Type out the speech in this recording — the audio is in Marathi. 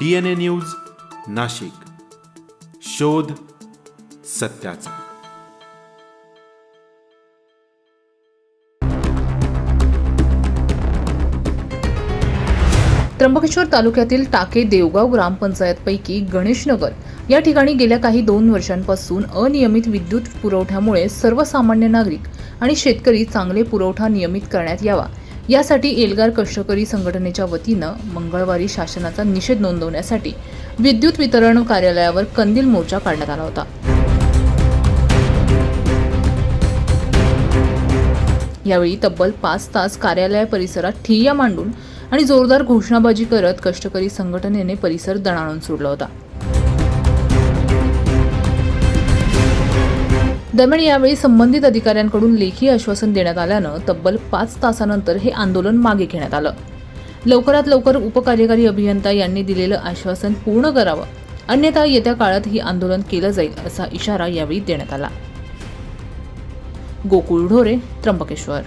DNA news Nashik. शोध सत्याचा. त्र्यंबकेश्वर तालुक्यातील टाके देवगाव ग्रामपंचायतपैकी गणेशनगर या ठिकाणी गेल्या काही दोन वर्षांपासून अनियमित विद्युत पुरवठ्यामुळे सर्वसामान्य नागरिक आणि शेतकरी चांगले पुरवठा नियमित करण्यात यावा. यासाठी एल्गार कष्टकरी संघटनेच्या वतीनं मंगळवारी शासनाचा निषेध नोंदवण्यासाठी विद्युत वितरण कार्यालयावर कंदील मोर्चा काढण्यात आला होता. यावेळी तब्बल पाच तास कार्यालय परिसरात ठिय्या मांडून आणि जोरदार घोषणाबाजी करत कष्टकरी संघटनेने परिसर दणाणून सोडला होता. दरम्यान यावेळी संबंधित अधिकाऱ्यांकडून लेखी आश्वासन देण्यात आल्यानं तब्बल पाच तासानंतर हे आंदोलन मागे घेण्यात आलं. लवकरात लवकर उपकार्यकारी अभियंता यांनी दिलेलं आश्वासन पूर्ण करावं. अन्यथा येत्या काळात ही आंदोलन केलं जाईल असा इशारा यावेळी देण्यात आला. गोकुळ ढोरे त्र्यंबकेश्वर.